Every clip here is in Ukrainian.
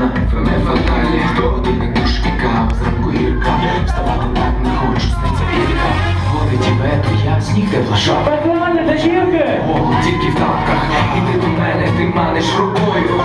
вона фене фаталі Години душ віка, зранку гірка. Вставати так не хочу, сниться пірка. Годи тебе, то я сніг тепла шапка та тачівки! Голод тільки в тапках. Іди до мене, ти маниш рукою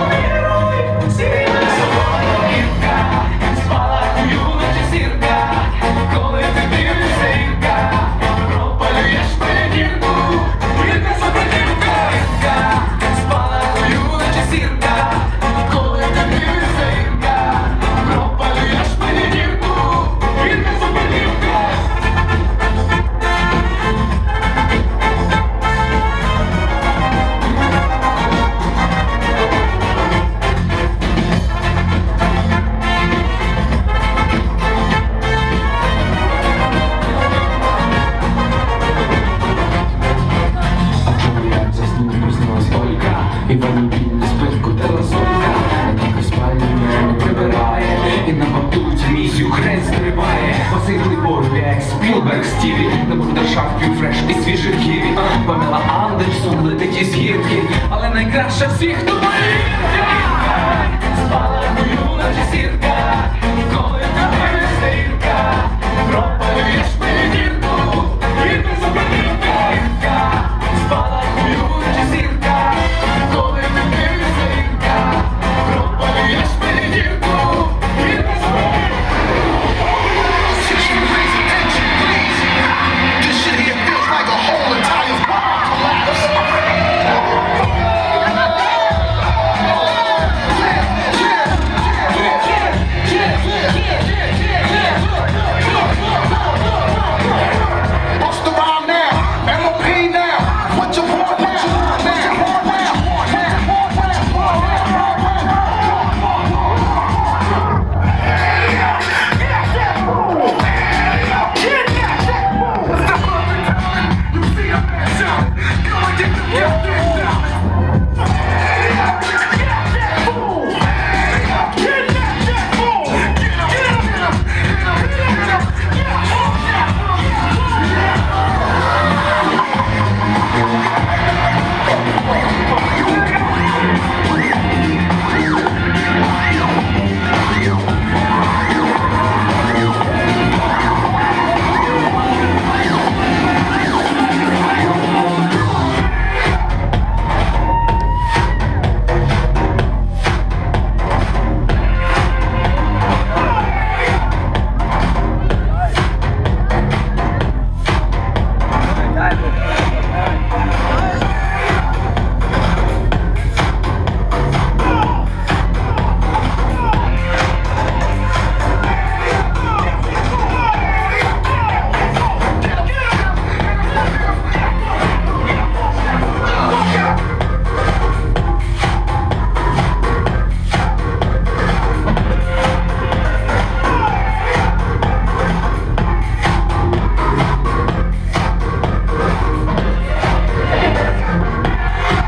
Глибору, як Спілберг, Стіві На бурдершафт, фреш і свіжих ківі. Памела Андерсон летить із гірки, але найкраще всіх, хто повітря Спала на часірки